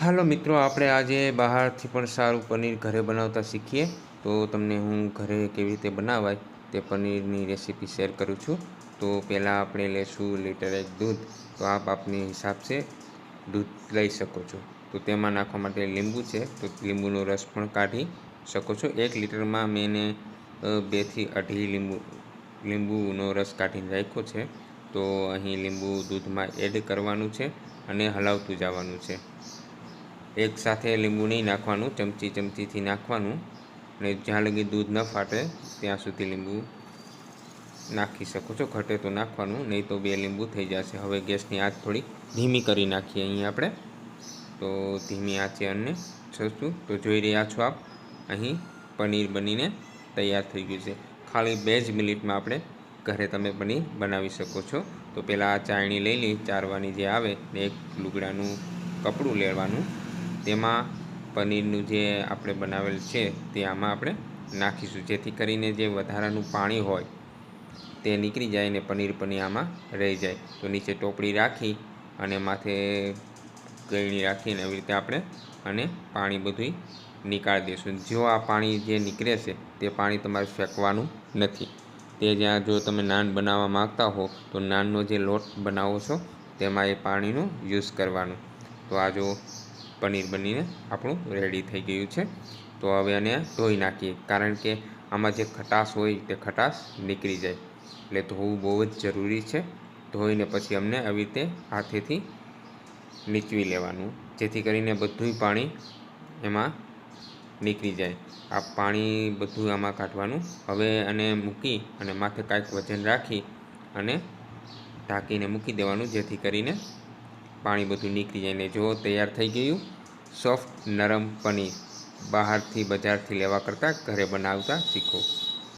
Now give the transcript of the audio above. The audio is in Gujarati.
હાલો મિત્રો, આપણે આજે બહારથી પણ સારું પનીર ઘરે બનાવતા શીખીએ. તો તમને હું ઘરે કેવી રીતે બનાવાય તે પનીરની રેસીપી શેર કરું છું. તો પહેલાં આપણે લેશું લીટર એક દૂધ. તો આપ આપની હિસાબ છે, દૂધ લઈ શકો છો. તો તેમાં નાખવા માટે લીંબુ છે. તો લીંબુનો રસ પણ કાઢી શકો છો. એક લીટરમાં મેં એને બેથી અઢી લીંબુ, લીંબુનો રસ કાઢીને રાખ્યો છે. તો અહીં લીંબુ દૂધમાં એડ કરવાનું છે અને હલાવતું જવાનું છે. એક સાથે લીંબુ નહીં નાખવાનું, ચમચી ચમચીથી નાખવાનું અને જ્યાં લગી દૂધ ન ફાટે ત્યાં સુધી લીંબુ નાખી શકો છો. ઘટે તો નાખવાનું, નહીં તો બે લીંબુ થઈ જશે. હવે ગેસની આંચ થોડી ધીમી કરી નાખીએ અહીં આપણે. તો ધીમી આંચે અને છસું. તો જોઈ રહ્યા છો આપ, અહીં પનીર બનીને તૈયાર થઈ ગયું છે. ખાલી બે જ મિનિટમાં આપણે ઘરે તમે પનીર બનાવી શકો છો. તો પહેલાં આ ચાયણી લઈ લઈ ચારવાની જે આવે ને એક લુગડાનું કપડું લેવાનું. તેમાં પનીરનું જે આપણે બનાવેલ છે, તે આમાં આપણે નાખીશું. જેથી કરીને જે વધારાનું પાણી હોય, તે નીકળી જાય ને પનીર પનીર આમાં રહી જાય. તો નીચે ટોપડી રાખી અને માથે ગળણી રાખીને એવી રીતે આપણે અને પાણી બધું નીકાળી દઈશું. જો આ પાણી જે નીકળે છે, તે પાણી તમારે ફેંકવાનું નથી. તે જ્યાં જો તમે નાન બનાવવા માગતા હો, તો નાનનો જે લોટ બનાવો છો, તેમાં એ પાણીનું યુઝ કરવાનું. તો આ જો પનીર બનીને આપણું રેડી થઈ ગયું છે. તો હવે એને ધોઈ નાખીએ. કારણ કે આમાં જે ખટાશ હોય તે ખટાશ નીકળી જાય. એટલે ધોવું બહુ જ જરૂરી છે. ધોઈને પછી અમને આવી રીતે હાથેથી નીચવી લેવાનું. જેથી કરીને બધું પાણી એમાં નીકળી જાય. આ પાણી બધું આમાં કાઢવાનું. હવે એને મૂકી અને માથે કાંઈક વજન રાખી અને ઢાંકીને મૂકી દેવાનું. જેથી કરીને પાણી બધું નીકળી જાય ને જો તૈયાર થઈ ગયું, સોફ્ટ નરમ પનીર. બહારથી બજારથી લેવા કરતાં ઘરે બનાવતા શીખો.